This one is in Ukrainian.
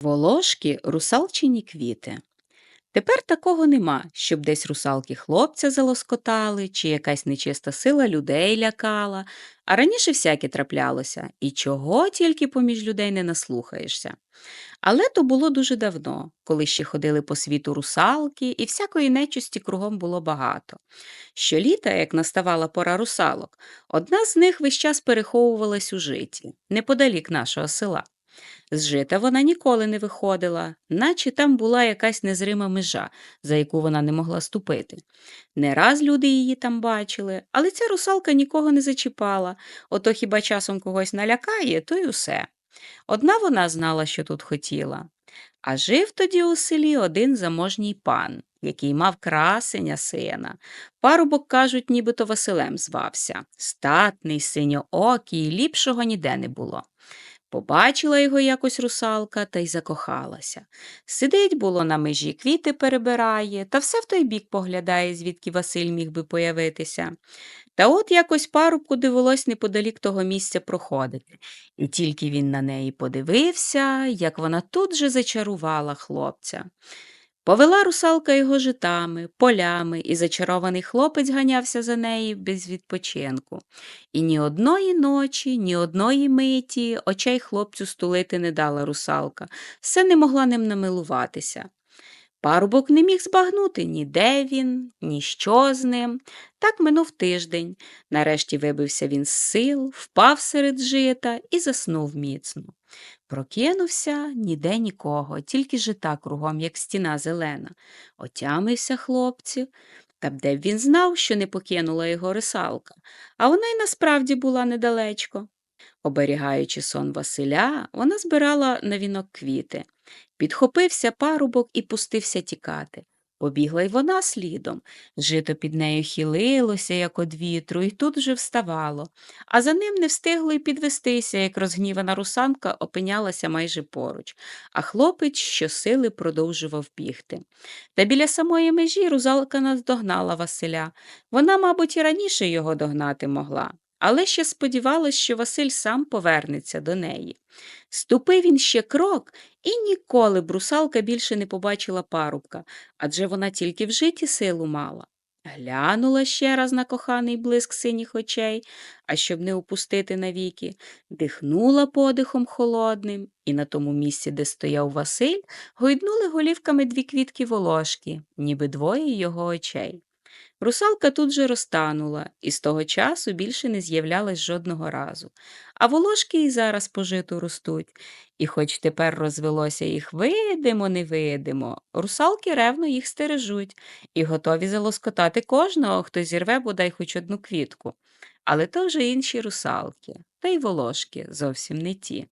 Волошки русалчині квіти. Тепер такого нема, щоб десь русалки хлопця залоскотали, чи якась нечиста сила людей лякала, а раніше всяке траплялося, і чого тільки поміж людей не наслухаєшся. Але то було дуже давно, коли ще ходили по світу русалки, і всякої нечисті кругом було багато. Щоліта, як наставала пора русалок, одна з них весь час переховувалась у житі, неподалік нашого села. З жита вона ніколи не виходила, наче там була якась незрима межа, за яку вона не могла ступити. Не раз люди її там бачили, але ця русалка нікого не зачіпала, ото хіба часом когось налякає, то й усе. Одна вона знала, що тут хотіла. А жив тоді у селі один заможній пан, який мав красеня сина. Парубок, кажуть, нібито Василем звався. Статний, синьоокий, ліпшого ніде не було. Побачила його якось русалка та й закохалася. Сидить, було, на межі квіти перебирає, та все в той бік поглядає, звідки Василь міг би появитися. Та от якось парубку довелось неподалік того місця проходити, і тільки він на неї подивився, як вона тут же зачарувала хлопця. Повела русалка його житами, полями, і зачарований хлопець ганявся за нею без відпочинку. І ні одної ночі, ні одної миті очей хлопцю стулити не дала русалка, все не могла ним намилуватися. Парубок не міг збагнути ні де він, ні що з ним. Так минув тиждень. Нарешті вибився він з сил, впав серед жита і заснув міцно. Прокинувся ніде нікого, тільки жита кругом, як стіна зелена. Отямився хлопці. Та де б він знав, що не покинула його рисалка, а вона й насправді була недалечко. Оберігаючи сон Василя, вона збирала на вінок квіти. Підхопився парубок і пустився тікати. Побігла й вона слідом. Жито під нею хилилося, як од вітру, і тут вже вставало, а за ним не встигло й підвестися, як розгнівана русанка опинялася майже поруч, а хлопець щосили продовжував бігти. Та біля самої межі рузалка наздогнала Василя. Вона, мабуть, і раніше його догнати могла але ще сподівалась, що Василь сам повернеться до неї. Ступив він ще крок, і ніколи б русалка більше не побачила парубка, адже вона тільки в житті силу мала. Глянула ще раз на коханий блиск синіх очей, а щоб не упустити навіки, дихнула подихом холодним, і на тому місці, де стояв Василь, гойднули голівками дві квітки волошки, ніби двоє його очей. Русалка тут же розтанула і з того часу більше не з'являлась жодного разу. А волошки і зараз по житу ростуть, і хоч тепер розвелося їх видимо, невидимо, русалки ревно їх стережуть і готові залоскотати кожного, хто зірве бодай хоч одну квітку. Але то вже інші русалки, та й волошки зовсім не ті.